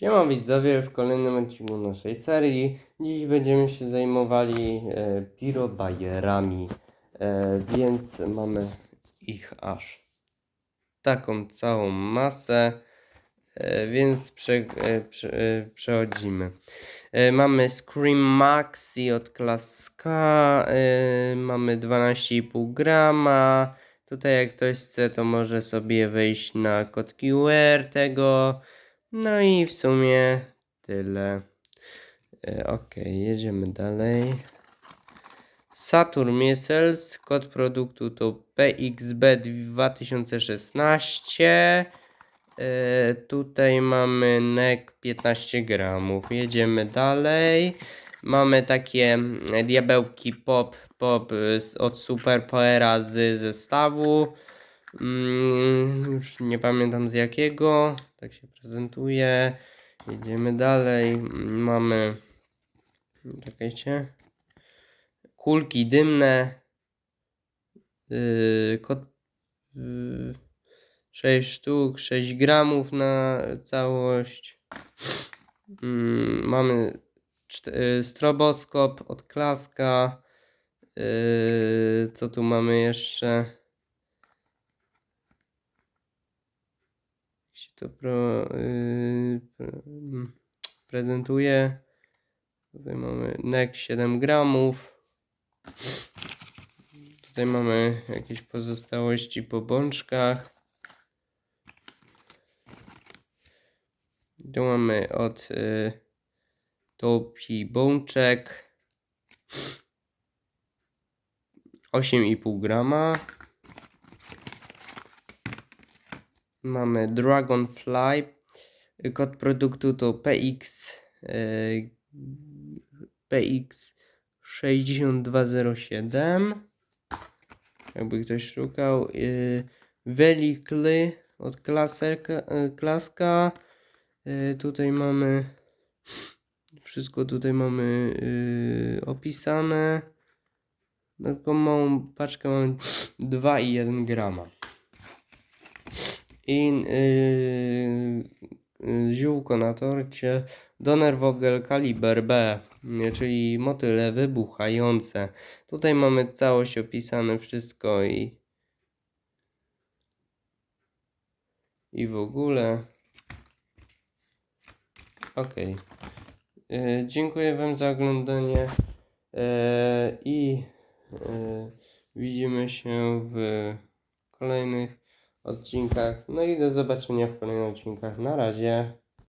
Siema widzowie, w kolejnym odcinku naszej serii. Dziś będziemy się zajmowali e, pirobajerami, e, więc mamy ich aż taką całą masę, e, więc prze, e, prze, e, przechodzimy. E, mamy Scream Maxi od Klaska, e, mamy 12,5 grama. Tutaj jak ktoś chce, to może sobie wejść na kod QR tego. No i w sumie tyle. E, ok, jedziemy dalej. Saturn Missiles, kod produktu to PXB2016. E, tutaj mamy NEC 15 gramów. Jedziemy dalej. Mamy takie mm, diabełki pop, pop y, od Super Powera z zestawu. Mm, już nie pamiętam z jakiego. Tak się prezentuje. Jedziemy dalej. Mamy. Czekajcie. Kulki dymne. Yy, kot. Yy, 6 sztuk, 6 gramów na całość. Mm, mamy yy, stroboskop od klaska. Yy, co tu mamy jeszcze? Jak się to pro, yy, pre, prezentuje. Tutaj mamy NEC 7 gramów. Tutaj mamy jakieś pozostałości po bączkach. Tu mamy od y, Topi Bączek 8,5 grama. Mamy Dragonfly. Kod produktu to PX PX 6207. Jakby ktoś szukał. Y, Velikly od klaserka, y, klaska. Y, tutaj mamy wszystko tutaj mamy opisane. Na taką małą paczkę mamy 2,1 grama. I y, y, ziółko na torcie Donner Vogel Kaliber B, czyli motyle wybuchające. Tutaj mamy całość opisane wszystko i i w ogóle. Ok. Dziękuję Wam za oglądanie e, i e, widzimy się w kolejnych odcinkach. No i do zobaczenia w kolejnych odcinkach. Na razie.